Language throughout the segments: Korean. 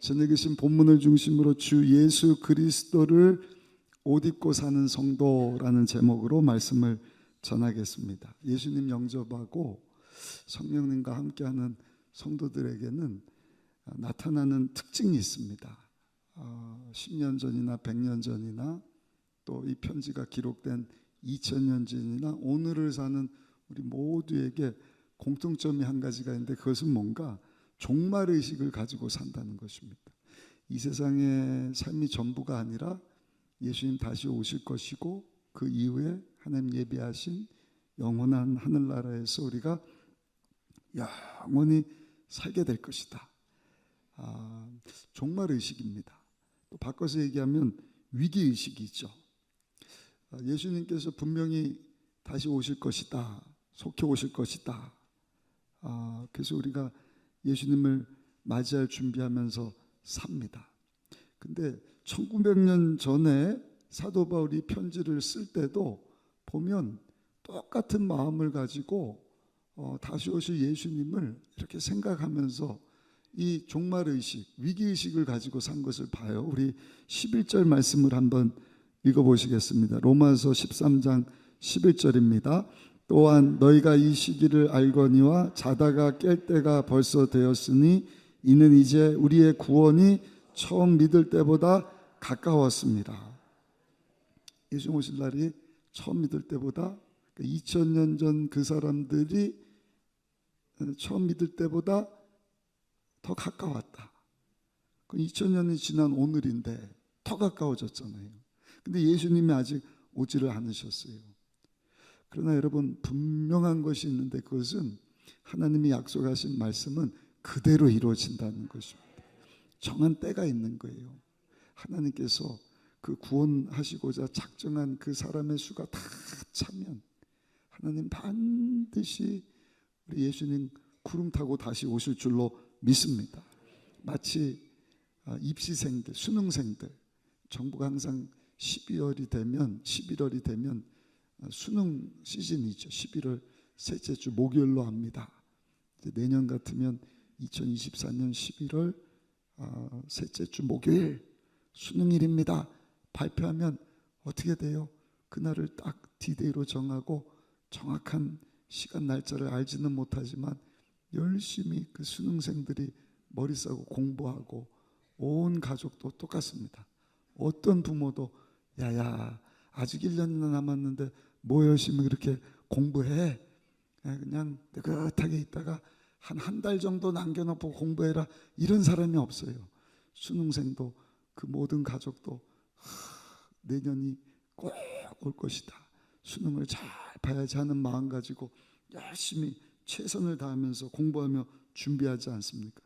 저녁이신 본문을 중심으로 주 예수 그리스도를 옷 입고 사는 성도라는 제목으로 말씀을 전하겠습니다. 예수님 영접하고 성령님과 함께하는 성도들에게는 나타나는 특징이 있습니다. 어, 10년 전이나 100년 전이나 또 이 편지가 기록된 2000년 전이나 오늘을 사는 우리 모두에게 공통점이 한 가지가 있는데 그것은 뭔가 종말 의식을 가지고 산다는 것입니다. 이 세상의 삶이 전부가 아니라 예수님 다시 오실 것이고 그 이후에 하나님 예비하신 영원한 하늘나라에서 우리가 영원히 살게 될 것이다. 아, 종말 의식입니다. 또 바꿔서 얘기하면 위기 의식이죠. 아, 예수님께서 분명히 다시 오실 것이다. 속히 오실 것이다. 아, 그래서 우리가 예수님을 맞이할 준비하면서 삽니다. 근데 1900년 전에 사도 바울이 편지를 쓸 때도 보면 똑같은 마음을 가지고 어, 다시 오실 예수님을 이렇게 생각하면서 이 종말 의식, 위기 의식을 가지고 산 것을 봐요. 우리 11절 말씀을 한번 읽어 보시겠습니다. 로마서 13장 11절입니다. 또한 너희가 이 시기를 알거니와 자다가 깰 때가 벌써 되었으니 이는 이제 우리의 구원이 처음 믿을 때보다 가까웠습니다. 예수 오실 날이 처음 믿을 때보다 2000년 전 그 사람들이 처음 믿을 때보다 더 가까웠다. 그 2000년이 지난 오늘인데 더 가까워졌잖아요. 근데 예수님이 아직 오지를 않으셨어요. 그러나 여러분 분명한 것이 있는데 그것은 하나님이 약속하신 말씀은 그대로 이루어진다는 것입니다. 정한 때가 있는 거예요. 하나님께서 그 구원하시고자 작정한 그 사람의 수가 다 차면 하나님 반드시 우리 예수님 구름 타고 다시 오실 줄로 믿습니다. 마치 아, 입시생들, 수능생들, 정부가 항상 12월이 되면 11월이 되면 아, 수능 시즌이죠. 11월 셋째 주 목요일로 합니다. 내년 같으면 2024년 11월 아, 셋째 주 목요일 수능일입니다. 발표하면 어떻게 돼요? 그날을 딱 디데이로 정하고 정확한 시간 날짜를 알지는 못하지만 열심히 그 수능생들이 머리 싸고 공부하고 온 가족도 똑같습니다. 어떤 부모도 야야 아직 1년이나 남았는데 뭐 열심히 그렇게 공부해 예, 그냥 느긋하게 있다가 한 한 달 정도 남겨놓고 공부해라 이런 사람이 없어요. 수능생도 그 모든 가족도 하, 내년이 꼭 올 것이다. 수능을 잘 봐야지 하는 마음 가지고 열심히 최선을 다하면서 공부하며 준비하지 않습니까?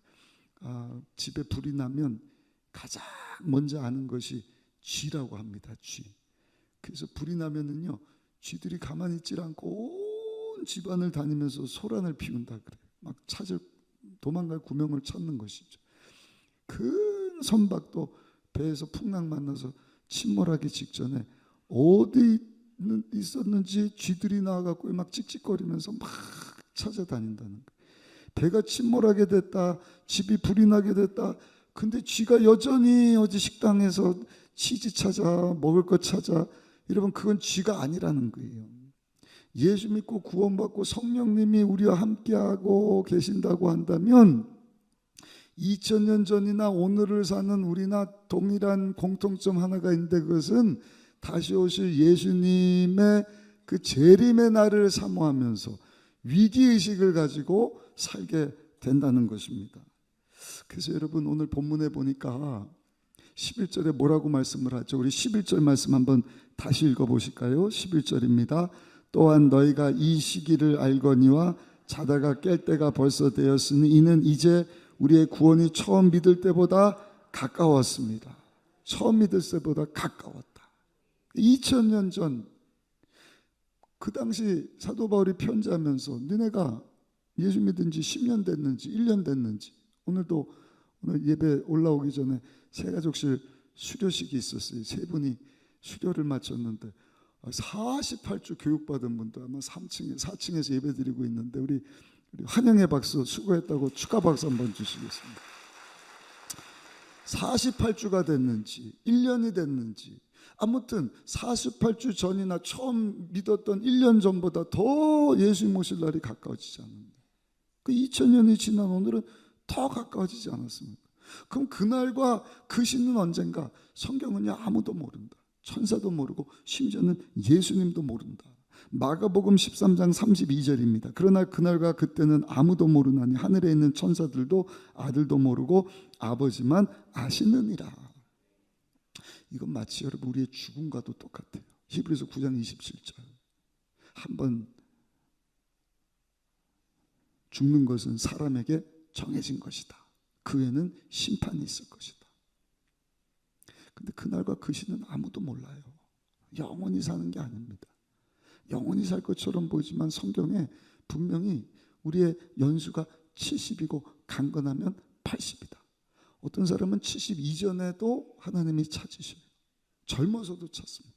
아, 집에 불이 나면 가장 먼저 아는 것이 쥐라고 합니다. 쥐. 그래서 불이 나면은요, 쥐들이 가만히 있질 않고 온 집안을 다니면서 소란을 피운다 그래요. 막 찾을 도망갈 구명을 찾는 것이죠. 큰 선박도 배에서 풍랑 만나서 침몰하기 직전에 어디 있었는지 쥐들이 나와갖고 막 찍찍거리면서 막 찾아다닌다는 거예요. 배가 침몰하게 됐다. 집이 불이 나게 됐다. 근데 쥐가 여전히 어디 식당에서 치즈 찾아 먹을 것 찾아 여러분 그건 쥐가 아니라는 거예요. 예수 믿고 구원받고 성령님이 우리와 함께하고 계신다고 한다면 2000년 전이나 오늘을 사는 우리나 동일한 공통점 하나가 있는데 그것은 다시 오실 예수님의 그 재림의 날을 사모하면서 위기의식을 가지고 살게 된다는 것입니다. 그래서 여러분 오늘 본문에 보니까 11절에 뭐라고 말씀을 하죠? 우리 11절 말씀 한번 다시 읽어 보실까요? 11절입니다. 또한 너희가 이 시기를 알거니와 자다가 깰 때가 벌써 되었으니 이는 이제 우리의 구원이 처음 믿을 때보다 가까웠습니다. 처음 믿을 때보다 가까웠다. 2000년 전 그 당시 사도 바울이 편지하면서 너네가 예수 믿은 지 10년 됐는지 1년 됐는지 오늘도 오늘 예배 올라오기 전에 세 가족실 수료식이 있었어요. 세 분이 수료를 마쳤는데 48주 교육받은 분도 아마 3층에 4층에서 예배드리고 있는데 우리, 우리 환영의 박수 수고했다고 축하 박수 한번 주시겠습니다. 48주가 됐는지 1년이 됐는지 아무튼 48주 전이나 처음 믿었던 1년 전보다 더 예수님 오실 날이 가까워지지 않는다. 그 2000년이 지난 오늘은 더 가까워지지 않았습니까? 그럼 그날과 그 시는 언젠가 성경은요 아무도 모른다. 천사도 모르고 심지어는 예수님도 모른다. 마가복음 13장 32절입니다. 그러나 그날과 그때는 아무도 모르나니 하늘에 있는 천사들도 아들도 모르고 아버지만 아시느니라. 이건 마치 여러분 우리의 죽음과도 똑같아요. 히브리서 9장 27절. 한번 죽는 것은 사람에게 정해진 것이다. 그 외에는 심판이 있을 것이다. 근데 그날과 그 시는 아무도 몰라요. 영원히 사는 게 아닙니다. 영원히 살 것처럼 보이지만 성경에 분명히 우리의 연수가 70이고 강건하면 80이다. 어떤 사람은 70 이전에도 하나님이 찾으셔요. 젊어서도 찾습니다.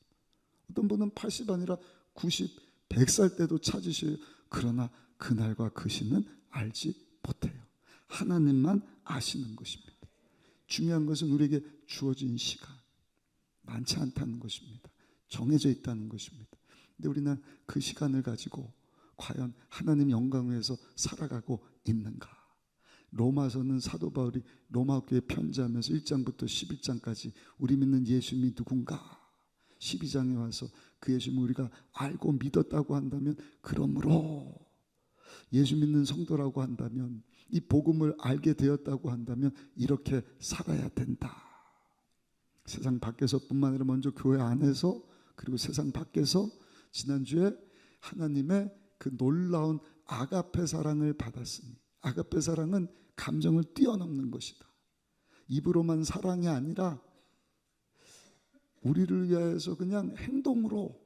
어떤 분은 80 아니라 90, 100살 때도 찾으셔요. 그러나 그날과 그 시는 알지 못해요. 하나님만 아시는 것입니다. 중요한 것은 우리에게 주어진 시간 많지 않다는 것입니다. 정해져 있다는 것입니다. 근데 우리는 그 시간을 가지고 과연 하나님 영광 위에서 살아가고 있는가? 로마서는 사도 바울이 로마 교회 편지하면서 1장부터 11장까지 우리 믿는 예수님이 누군가? 12장에 와서 그 예수님 우리가 알고 믿었다고 한다면 그러므로 예수 믿는 성도라고 한다면 이 복음을 알게 되었다고 한다면 이렇게 살아야 된다. 세상 밖에서뿐만 아니라 먼저 교회 안에서 그리고 세상 밖에서 지난주에 하나님의 그 놀라운 아가페 사랑을 받았으니 아가페 사랑은 감정을 뛰어넘는 것이다. 입으로만 사랑이 아니라 우리를 위하여서 그냥 행동으로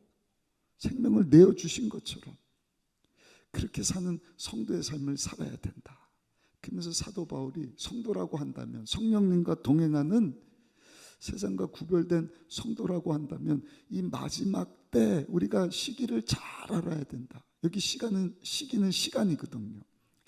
생명을 내어 주신 것처럼 그렇게 사는 성도의 삶을 살아야 된다. 그러면서 사도 바울이 성도라고 한다면 성령님과 동행하는 세상과 구별된 성도라고 한다면 이 마지막 때 우리가 시기를 잘 알아야 된다. 여기 시간은 시기는 시간이거든요.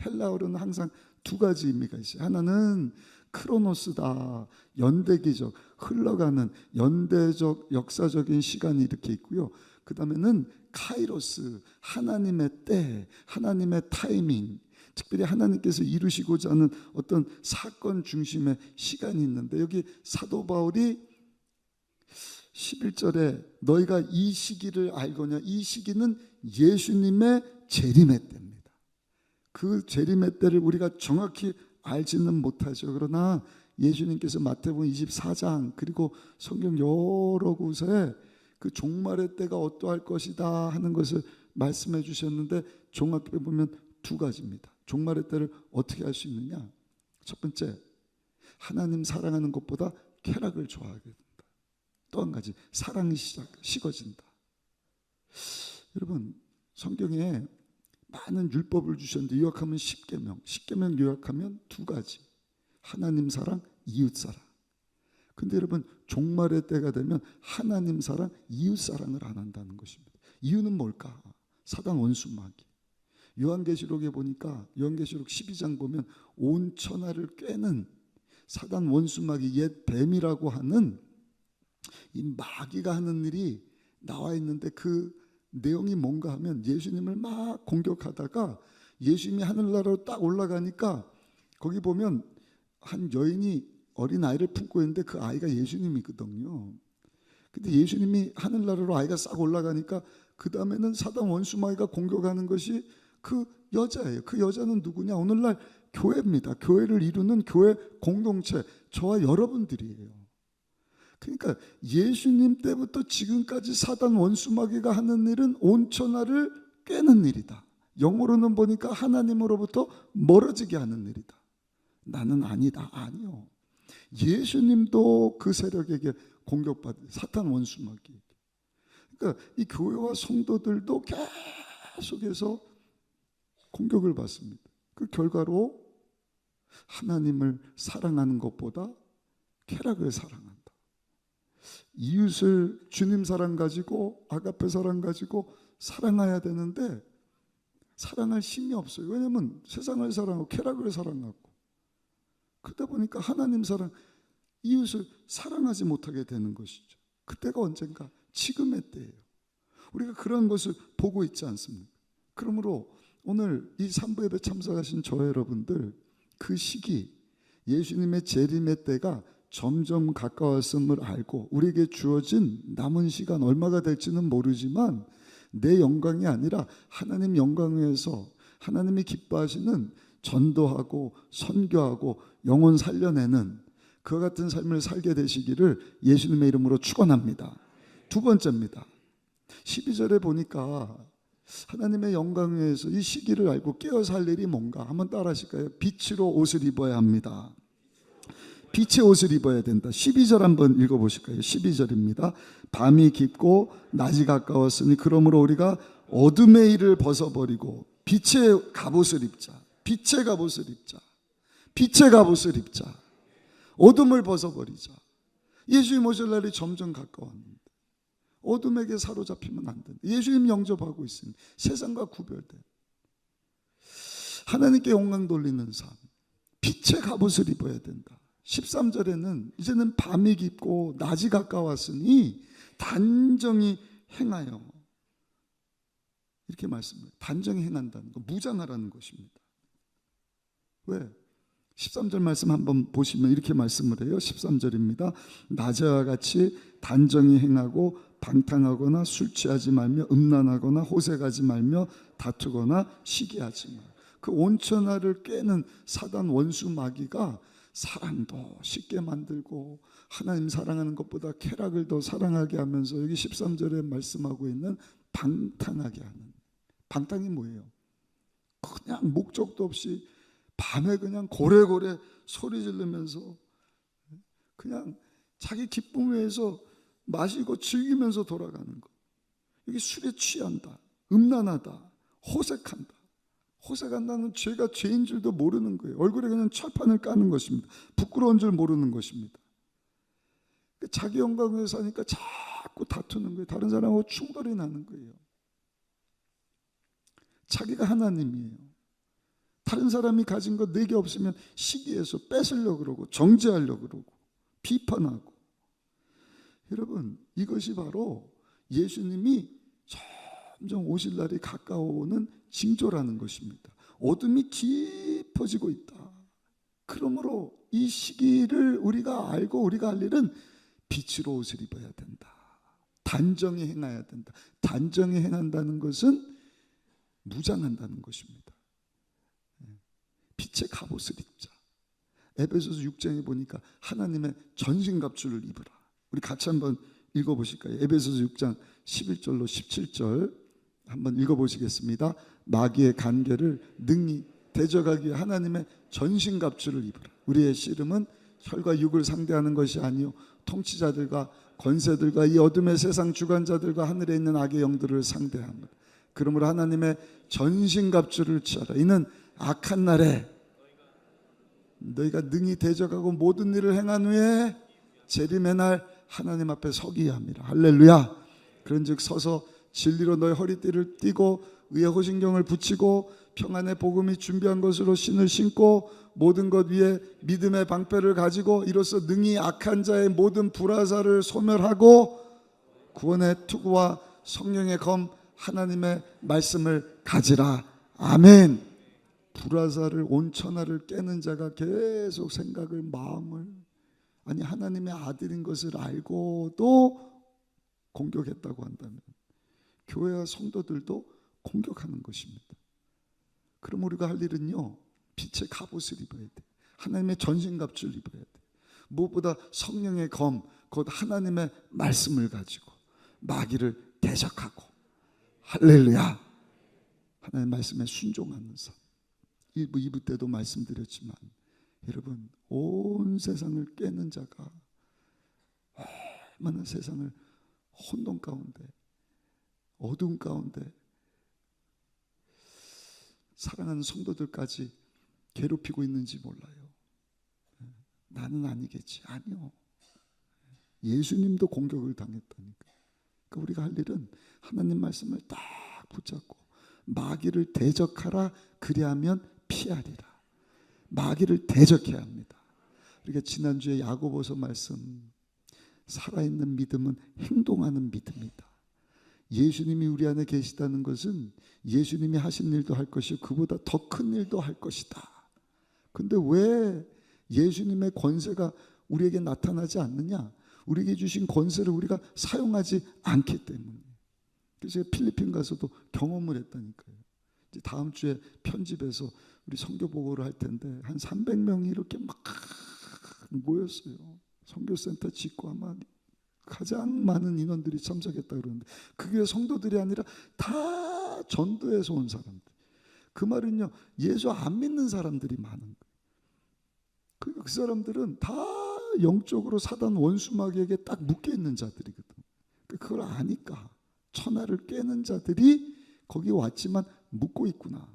헬라어로는 항상 두 가지 의미가 있어요. 하나는 크로노스다. 연대기적 흘러가는 연대적 역사적인 시간이 이렇게 있고요. 그 다음에는 카이로스 하나님의 때, 하나님의 타이밍. 특별히 하나님께서 이루시고자 하는 어떤 사건 중심의 시간이 있는데 여기 사도 바울이 11절에 너희가 이 시기를 알거냐 이 시기는 예수님의 재림의 때입니다. 그 재림의 때를 우리가 정확히 알지는 못하죠. 그러나 예수님께서 마태복음 24장 그리고 성경 여러 곳에 그 종말의 때가 어떠할 것이다 하는 것을 말씀해 주셨는데 종합해 보면 두 가지입니다. 종말의 때를 어떻게 알 수 있느냐? 첫 번째, 하나님 사랑하는 것보다 쾌락을 좋아하게 된다. 또 한 가지, 사랑이 시작, 식어진다. 여러분, 성경에 많은 율법을 주셨는데 요약하면 10계명, 10계명 요약하면 두 가지. 하나님 사랑, 이웃 사랑. 근데 여러분 종말의 때가 되면 하나님 사랑, 이웃 사랑을 안 한다는 것입니다. 이유는 뭘까? 사단 원수 마귀. 요한계시록에 보니까 요한계시록 12장 보면 온 천하를 꿰는 사단 원수마귀 옛 뱀이라고 하는 이 마귀가 하는 일이 나와 있는데 그 내용이 뭔가 하면 예수님을 막 공격하다가 예수님이 하늘나라로 딱 올라가니까 거기 보면 한 여인이 어린 아이를 품고 있는데 그 아이가 예수님이거든요. 근데 예수님이 하늘나라로 아이가 싹 올라가니까 그 다음에는 사단 원수마귀가 공격하는 것이 그 여자예요. 그 여자는 누구냐? 오늘날 교회입니다. 교회를 이루는 교회 공동체, 저와 여러분들이에요. 그러니까 예수님 때부터 지금까지 사단 원수마귀가 하는 일은 온 천하를 꿰는 일이다. 영어로는 보니까 하나님으로부터 멀어지게 하는 일이다. 나는 아니다. 아니요. 예수님도 그 세력에게 공격받은 사탄 원수마귀. 그러니까 이 교회와 성도들도 계속해서 공격을 받습니다. 그 결과로 하나님을 사랑하는 것보다 쾌락을 사랑한다. 이웃을 주님 사랑 가지고 아가페 사랑 가지고 사랑해야 되는데 사랑할 힘이 없어요. 왜냐하면 세상을 사랑하고 쾌락을 사랑하고 그러다 보니까 하나님 사랑 이웃을 사랑하지 못하게 되는 것이죠. 그때가 언젠가 지금의 때예요. 우리가 그런 것을 보고 있지 않습니까? 그러므로 오늘 이 삼부 예배 참석하신 저 여러분들 그 시기 예수님의 재림의 때가 점점 가까웠음을 알고 우리에게 주어진 남은 시간 얼마가 될지는 모르지만 내 영광이 아니라 하나님 영광 위에서 하나님이 기뻐하시는 전도하고 선교하고 영혼 살려내는 그와 같은 삶을 살게 되시기를 예수님의 이름으로 축원합니다. 두 번째입니다. 12절에 보니까 하나님의 영광 위에서 이 시기를 알고 깨어 살 일이 뭔가 한번 따라 하실까요? 빛으로 옷을 입어야 합니다. 빛의 옷을 입어야 된다. 12절 한번 읽어 보실까요? 12절입니다. 밤이 깊고 낮이 가까웠으니 그러므로 우리가 어둠의 일을 벗어버리고 빛의 갑옷을 입자. 빛의 갑옷을 입자. 빛의 갑옷을 입자. 어둠을 벗어버리자. 예수님 오실 날이 점점 가까웠는데 어둠에게 사로잡히면 안 된다. 예수님 영접하고 있으니 세상과 구별된 하나님께 영광 돌리는 삶. 빛의 갑옷을 입어야 된다. 13절에는 이제는 밤이 깊고 낮이 가까웠으니 단정히 행하여 이렇게 말씀해요. 단정히 행한다는 거 무장하라는 것입니다. 왜? 13절 말씀 한번 보시면 이렇게 말씀을 해요. 13절입니다. 낮에와 같이 단정히 행하고 방탕하거나 술 취하지 말며 음란하거나 호색하지 말며 다투거나 시기하지 마. 그 온천하를 깨는 사단 원수 마귀가 사랑도 쉽게 만들고 하나님 사랑하는 것보다 쾌락을 더 사랑하게 하면서 여기 13절에 말씀하고 있는 방탕하게 하는 방탕이 뭐예요? 그냥 목적도 없이 밤에 그냥 고래고래 소리 지르면서 그냥 자기 기쁨 위해서 마시고 즐기면서 돌아가는 것. 여기 술에 취한다. 음란하다. 호색한다. 호색한다는 죄가 죄인 줄도 모르는 거예요. 얼굴에 그냥 철판을 까는 것입니다. 부끄러운 줄 모르는 것입니다. 자기 영광 위해 사니까 자꾸 다투는 거예요. 다른 사람하고 충돌이 나는 거예요. 자기가 하나님이에요. 다른 사람이 가진 거내게 없으면 시기해서 뺏으려고 그러고 정죄하려고 그러고 비판하고 여러분 이것이 바로 예수님이 점점 오실 날이 가까워오는 징조라는 것입니다. 어둠이 깊어지고 있다. 그러므로 이 시기를 우리가 알고 우리가 할 일은 빛으로 옷을 입어야 된다. 단정히 행해야 된다. 단정히 행한다는 것은 무장한다는 것입니다. 빛의 갑옷을 입자. 에베소서 6장에 보니까 하나님의 전신갑주를 입으라. 우리 같이 한번 읽어보실까요? 에베소서 6장 11절로 17절 한번 읽어보시겠습니다. 마귀의 간계를 능히 대적하기 위해 하나님의 전신갑주를 입으라. 우리의 씨름은 혈과 육을 상대하는 것이 아니요 통치자들과 권세들과 이 어둠의 세상 주관자들과 하늘에 있는 악의 영들을 상대합니다. 그러므로 하나님의 전신갑주를 취하라. 이는 악한 날에 너희가 능히 대적하고 모든 일을 행한 후에 재림의 날 하나님 앞에 서기 합니다. 할렐루야. 그런즉 서서 진리로 너희 허리띠를 띠고 의의 호신경을 붙이고 평안의 복음이 준비한 것으로 신을 신고 모든 것 위에 믿음의 방패를 가지고 이로써 능히 악한 자의 모든 불화사를 소멸하고 구원의 투구와 성령의 검 하나님의 말씀을 가지라. 아멘. 불화사를 온천하를 깨는 자가 계속 생각을 마음을 아니 하나님의 아들인 것을 알고도 공격했다고 한다면 교회와 성도들도 공격하는 것입니다. 그럼 우리가 할 일은요 빛의 갑옷을 입어야 돼. 하나님의 전신갑주를 입어야 돼. 무엇보다 성령의 검, 곧 하나님의 말씀을 가지고 마귀를 대적하고 할렐루야. 하나님의 말씀에 순종하는 삶. 1부, 2부 때도 말씀드렸지만 여러분 온 세상을 깨는 자가 얼마나 세상을 혼돈 가운데 어두운 가운데 사랑하는 성도들까지 괴롭히고 있는지 몰라요. 나는 아니겠지. 아니요. 예수님도 공격을 당했다니까. 그러니까 우리가 할 일은 하나님 말씀을 딱 붙잡고 마귀를 대적하라 그리하면 피하리라. 마귀를 대적해야 합니다. 우리가 지난주에 야고보서 말씀 살아있는 믿음은 행동하는 믿음이다. 예수님이 우리 안에 계시다는 것은 예수님이 하신 일도 할 것이고 그보다 더 큰 일도 할 것이다. 근데 왜 예수님의 권세가 우리에게 나타나지 않느냐? 우리에게 주신 권세를 우리가 사용하지 않기 때문에. 그래서 필리핀 가서도 경험을 했다니까요. 다음 주에 편집해서 우리 선교 보고를 할 텐데 한 300명이 이렇게 막 모였어요. 선교센터 짓고 아마 가장 많은 인원들이 참석했다 그러는데 그게 성도들이 아니라 다 전도에서 온 사람들. 그 말은요 예수 안 믿는 사람들이 많은 거예요. 그, 그 사람들은 다 영적으로 사단 원수마귀에게 딱 묶여 있는 자들이거든. 그걸 아니까 천하를 깨는 자들이 거기 왔지만 묶고 있구나.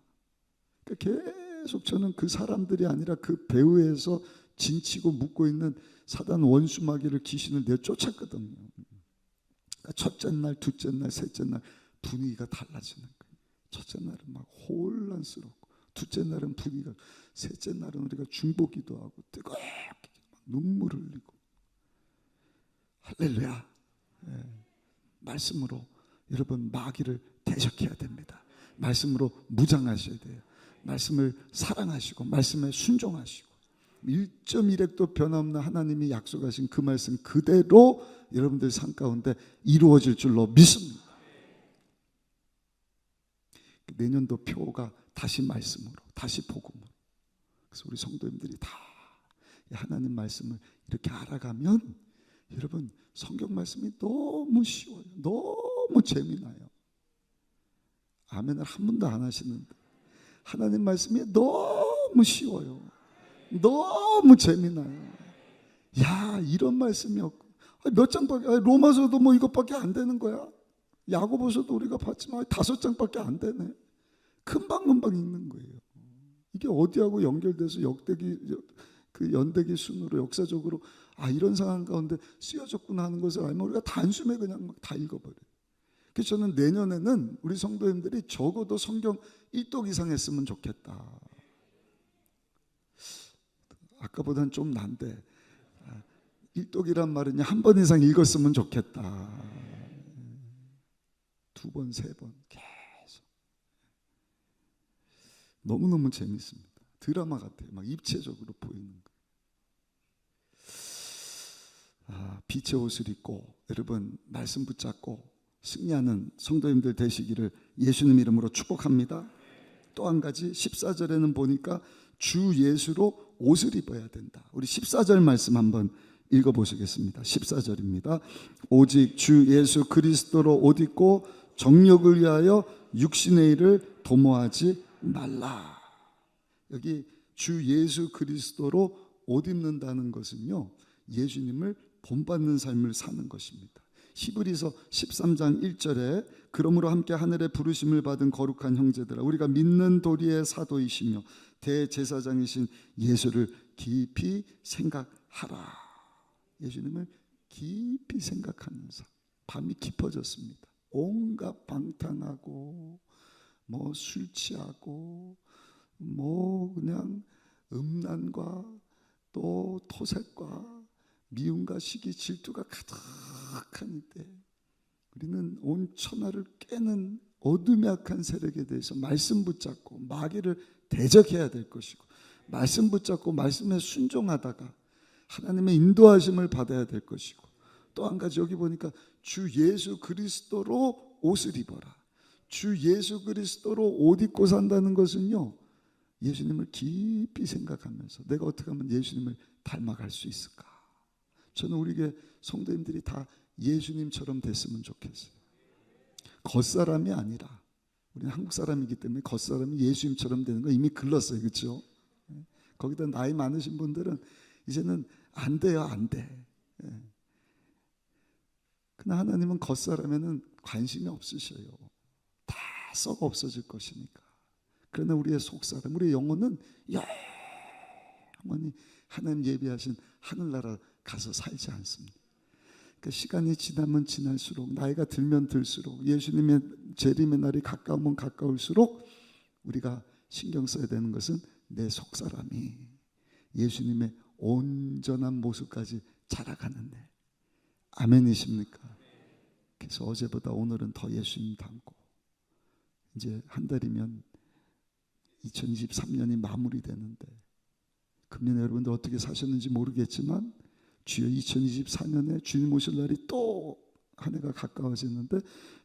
그러니까 계속 저는 그 사람들이 아니라 그 배후에서 진치고 묶고 있는 사단 원수 마귀를 귀신을 내쫓았거든요. 그러니까 첫째 날, 둘째 날, 셋째 날 분위기가 달라지는 거예요. 첫째 날은 막 혼란스럽고, 둘째 날은 분위기가, 셋째 날은 우리가 중보기도 하고 뜨겁게 막 눈물 흘리고 할렐루야. 예. 말씀으로 여러분 마귀를 대적해야 됩니다. 말씀으로 무장하셔야 돼요. 말씀을 사랑하시고 말씀에 순종하시고 1.1핵도 변함없는 하나님이 약속하신 그 말씀 그대로 여러분들 삶 가운데 이루어질 줄로 믿습니다. 내년도 표가 다시 말씀으로, 다시 복음으로. 그래서 우리 성도님들이 다 하나님 말씀을 이렇게 알아가면 여러분 성경 말씀이 너무 쉬워요. 너무 재미나요. 아멘을 한 번도 안 하시는데 하나님 말씀이 너무 쉬워요. 너무 재미나요. 야, 이런 말씀이 없고. 몇 장밖에, 로마서도 뭐 이것밖에 안 되는 거야. 야고보서도 우리가 봤지만 다섯 장밖에 안 되네. 금방 금방 읽는 거예요. 이게 어디하고 연결돼서 역대기, 그 연대기 순으로 역사적으로 아, 이런 상황 가운데 쓰여졌구나 하는 것을 알면 우리가 단숨에 그냥 막 다 읽어버려 요. 그래서 저는 내년에는 우리 성도님들이 적어도 성경 1독 이상 했으면 좋겠다. 아까보다는 좀 난데 일독이란 말은 한 번 이상 읽었으면 좋겠다. 두 번, 세 번 계속 너무너무 재밌습니다. 드라마 같아요. 막 입체적으로 보이는 거. 아, 빛의 옷을 입고 여러분 말씀 붙잡고 승리하는 성도님들 되시기를 예수님 이름으로 축복합니다. 또 한 가지 14절에는 보니까 주 예수로 옷을 입어야 된다. 우리 14절 말씀 한번 읽어 보시겠습니다. 14절입니다. 오직 주 예수 그리스도로 옷 입고 정력을 위하여 육신의 일을 도모하지 말라. 여기 주 예수 그리스도로 옷 입는다는 것은요. 예수님을 본받는 삶을 사는 것입니다. 히브리서 13장 1절에 그러므로 함께 하늘에 부르심을 받은 거룩한 형제들아 우리가 믿는 도리의 사도이시며 대제사장이신 예수를 깊이 생각하라. 예수님을 깊이 생각하는 삶. 밤이 깊어졌습니다. 온갖 방탕하고 뭐 술 취하고 뭐 그냥 음란과 또 토색과 미움과 시기 질투가 가득한 이때 우리는 온 천하를 깨는 어둠의 악한 세력에 대해서 말씀 붙잡고 마귀를 대적해야 될 것이고 말씀 붙잡고 말씀에 순종하다가 하나님의 인도하심을 받아야 될 것이고 또 한 가지 여기 보니까 주 예수 그리스도로 옷을 입어라. 주 예수 그리스도로 옷 입고 산다는 것은요. 예수님을 깊이 생각하면서 내가 어떻게 하면 예수님을 닮아갈 수 있을까? 저는 우리에게 성도님들이 다 예수님처럼 됐으면 좋겠어요. 겉사람이 아니라 우리는 한국 사람이기 때문에 겉사람이 예수님처럼 되는 거 이미 글렀어요. 그렇죠? 거기다 나이 많으신 분들은 이제는 안 돼요. 안 돼. 예. 그러나 하나님은 겉사람에는 관심이 없으셔요. 다 썩어 없어질 것이니까. 그러나 우리의 속사람, 우리의 영혼은 영원히 하나님 예비하신 하늘나라 가서 살지 않습니다. 그 시간이 지나면 지날수록 나이가 들면 들수록 예수님의 재림의 날이 가까우면 가까울수록 우리가 신경 써야 되는 것은 내 속 사람이 예수님의 온전한 모습까지 자라가는 날. 아멘이십니까? 그래서 어제보다 오늘은 더 예수님 닮고 이제 한 달이면 2023년이 마무리되는데 금년 여러분들 어떻게 사셨는지 모르겠지만 주여 2024년에 주님 오실 날이 또 한 해가 가까워지는데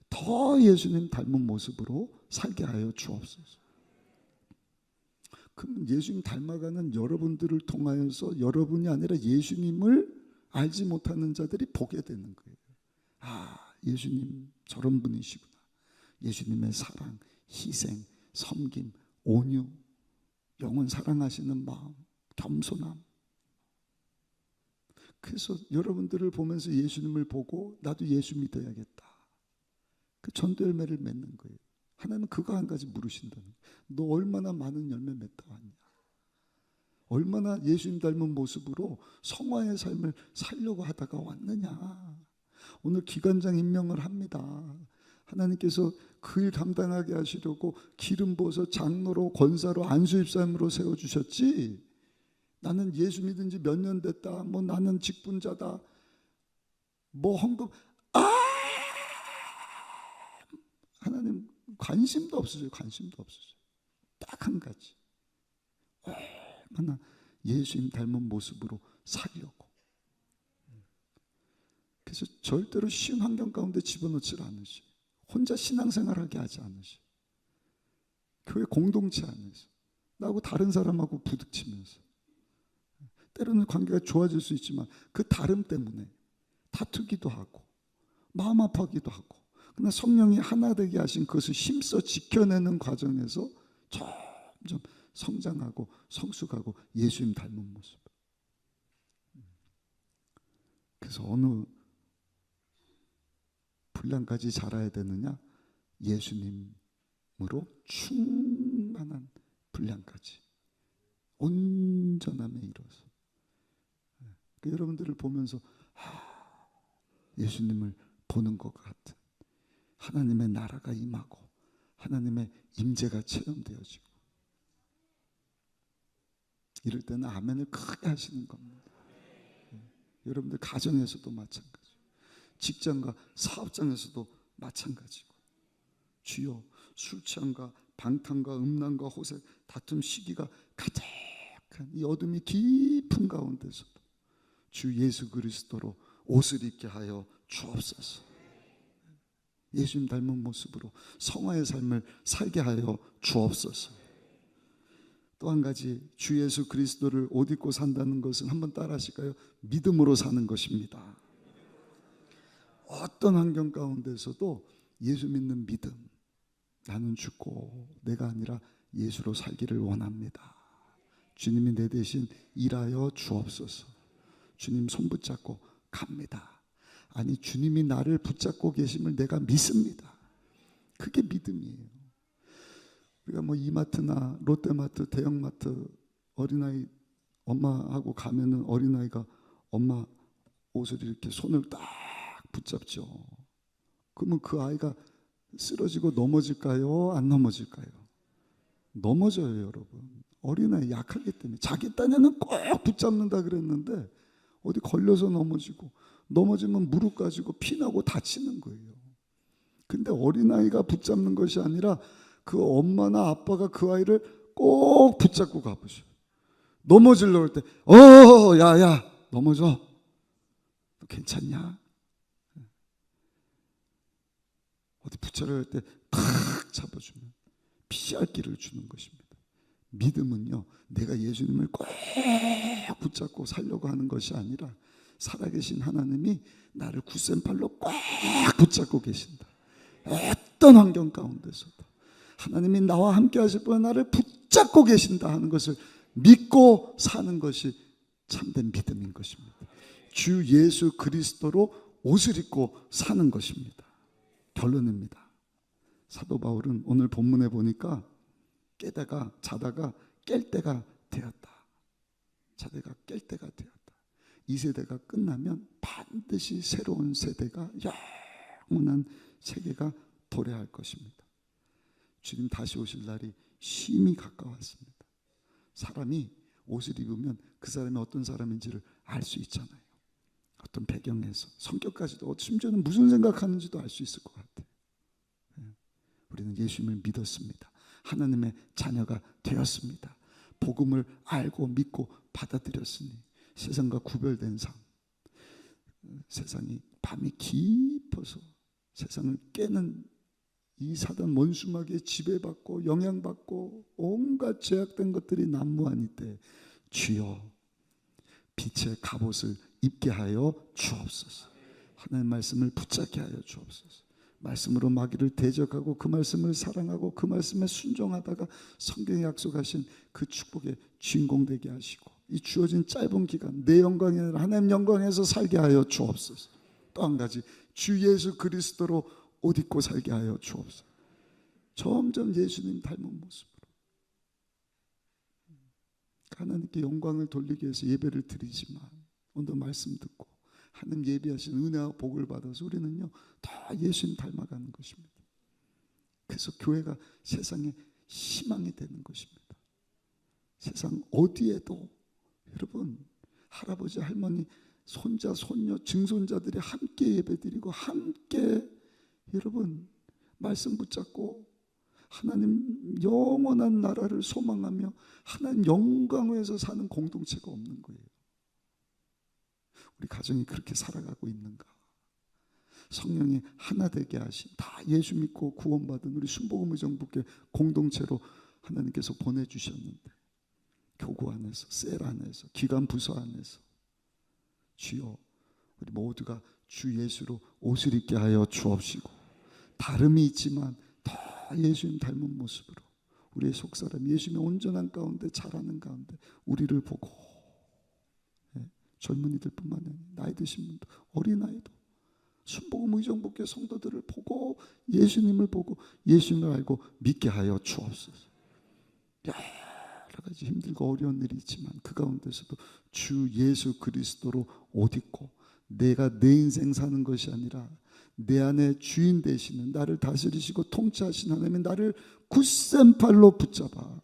더 예수님 닮은 모습으로 살게 하여 주옵소서. 그럼 예수님 닮아가는 여러분들을 통하여서 여러분이 아니라 예수님을 알지 못하는 자들이 보게 되는 거예요. 아, 예수님 저런 분이시구나. 예수님의 사랑, 희생, 섬김, 온유, 영원 사랑하시는 마음, 겸손함. 그래서 여러분들을 보면서 예수님을 보고 나도 예수 믿어야겠다. 그 전도 열매를 맺는 거예요. 하나님은 그거 한 가지 물으신다는 거예요. 너 얼마나 많은 열매 맺다 왔냐? 얼마나 예수님 닮은 모습으로 성화의 삶을 살려고 하다가 왔느냐? 오늘 기관장 임명을 합니다. 하나님께서 그 일 감당하게 하시려고 기름 부어서 장로로 권사로 안수입사님으로 세워 주셨지. 나는 예수 믿은 지 몇 년 됐다. 뭐 나는 직분자다. 뭐 헌금 아! 하나님 관심도 없으세요. 관심도 없으세요. 딱 한 가지. 얼마나 예수님 닮은 모습으로 살려고. 그래서 절대로 쉬운 환경 가운데 집어넣지 않으시. 혼자 신앙생활하게 하지 않으시. 교회 공동체 안에서 나하고 다른 사람하고 부딪히면서 때로는 관계가 좋아질 수 있지만 그 다름 때문에 다투기도 하고 마음 아파하기도 하고 그러나 성령이 하나 되게 하신 그것을 힘써 지켜내는 과정에서 점점 성장하고 성숙하고 예수님 닮은 모습. 그래서 어느 분량까지 자라야 되느냐? 예수님으로 충만한 분량까지 온전함에 그 여러분들을 보면서 아, 예수님을 보는 것 같은 하나님의 나라가 임하고 하나님의 임재가 체험되어지고 이럴 때는 아멘을 크게 하시는 겁니다. 예. 여러분들 가정에서도 마찬가지, 직장과 사업장에서도 마찬가지고 주여 술 취함과 방탕과 음란과 호색 다툼 시기가 가득한 이 어둠이 깊은 가운데서도 주 예수 그리스도로 옷을 입게 하여 주옵소서. 예수님 닮은 모습으로 성화의 삶을 살게 하여 주옵소서. 또 한 가지 주 예수 그리스도를 옷 입고 산다는 것은 한번 따라하실까요? 믿음으로 사는 것입니다. 어떤 환경 가운데서도 예수 믿는 믿음. 나는 죽고 내가 아니라 예수로 살기를 원합니다. 주님이 내 대신 일하여 주옵소서. 주님 손 붙잡고 갑니다. 아니 주님이 나를 붙잡고 계심을 내가 믿습니다. 그게 믿음이에요. 우리가 뭐 이마트나 롯데마트, 대형마트 어린아이 엄마하고 가면은 어린아이가 엄마 옷을 이렇게 손을 딱 붙잡죠. 그러면 그 아이가 쓰러지고 넘어질까요? 안 넘어질까요? 넘어져요, 여러분. 어린아이 약하기 때문에 자기 딴에는 꼭 붙잡는다 그랬는데 어디 걸려서 넘어지고 넘어지면 무릎 가지고 피나고 다치는 거예요. 근데 어린아이가 붙잡는 것이 아니라 그 엄마나 아빠가 그 아이를 꼭 붙잡고 가보셔. 넘어지려고 할 때, 어, 야, 야, 넘어져. 괜찮냐? 어디 붙잡으려 할 때 탁 잡아주면 피할 길을 주는 것입니다. 믿음은요, 내가 예수님을 꼭 붙잡고 살려고 하는 것이 아니라 살아계신 하나님이 나를 굳센 팔로 꼭 붙잡고 계신다. 어떤 환경 가운데서도 하나님이 나와 함께 하실 분 나를 붙잡고 계신다 하는 것을 믿고 사는 것이 참된 믿음인 것입니다. 주 예수 그리스도로 옷을 입고 사는 것입니다. 결론입니다. 사도 바울은 오늘 본문에 보니까 깨다가 자다가 깰 때가 되었다. 자다가 깰 때가 되었다. 이 세대가 끝나면 반드시 새로운 세대가 영원한 세계가 도래할 것입니다. 주님 다시 오실 날이 심히 가까웠습니다. 사람이 옷을 입으면 그 사람이 어떤 사람인지를 알 수 있잖아요. 어떤 배경에서 성격까지도 심지어는 무슨 생각하는지도 알 수 있을 것 같아요. 예. 우리는 예수님을 믿었습니다. 하나님의 자녀가 되었습니다. 복음을 알고 믿고 받아들였으니 세상과 구별된 삶. 세상이 밤이 깊어서 세상을 깨는 이 사단 원수막에 지배받고 영향받고 온갖 제약된 것들이 난무하니 때 주여 빛의 갑옷을 입게 하여 주옵소서. 하나님 말씀을 붙잡게 하여 주옵소서. 말씀으로 마귀를 대적하고 그 말씀을 사랑하고 그 말씀에 순종하다가 성경에 약속하신 그 축복의 주인공 되게 하시고 이 주어진 짧은 기간 내 영광이 아니라 하나님 영광에서 살게 하여 주옵소서. 또 한 가지 주 예수 그리스도로 옷 입고 살게 하여 주옵소서. 점점 예수님 닮은 모습으로 하나님께 영광을 돌리기 위해서 예배를 드리지만 오늘 말씀 듣고 하나님 예비하신 은혜와 복을 받아서 우리는요 다 예수님 닮아가는 것입니다. 그래서 교회가 세상에 희망이 되는 것입니다. 세상 어디에도 여러분 할아버지 할머니 손자 손녀 증손자들이 함께 예배드리고 함께 여러분 말씀 붙잡고 하나님 영원한 나라를 소망하며 하나님 영광에서 사는 공동체가 없는 거예요. 우리 가정이 그렇게 살아가고 있는가? 성령이 하나 되게 하신 다 예수 믿고 구원받은 우리 순복음 의 정부께 공동체로 하나님께서 보내주셨는데 교구 안에서 셀 안에서 기관 부서 안에서 주여 우리 모두가 주 예수로 옷을 입게 하여 주옵시고 다름이 있지만 다 예수님 닮은 모습으로 우리의 속사람 예수님의 온전한 가운데 자라는 가운데 우리를 보고 예, 젊은이들뿐만 아니라 나이 드신 분도 어린아이도 순복음 의정복교 성도들을 보고 예수님을 보고 예수님을 알고 믿게 하여 주옵소서. 여러 가지 힘들고 어려운 일이 있지만 그 가운데서도 주 예수 그리스도로 옷 입고 내가 내 인생 사는 것이 아니라 내 안에 주인 되시는 나를 다스리시고 통치하신 하나님이 나를 굳센 팔로 붙잡아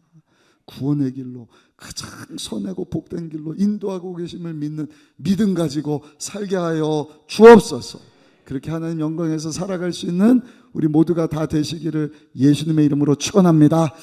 구원의 길로 가장 선하고 복된 길로 인도하고 계심을 믿는 믿음 가지고 살게 하여 주옵소서. 그렇게 하나님 영광에서 살아갈 수 있는 우리 모두가 다 되시기를 예수님의 이름으로 축원합니다.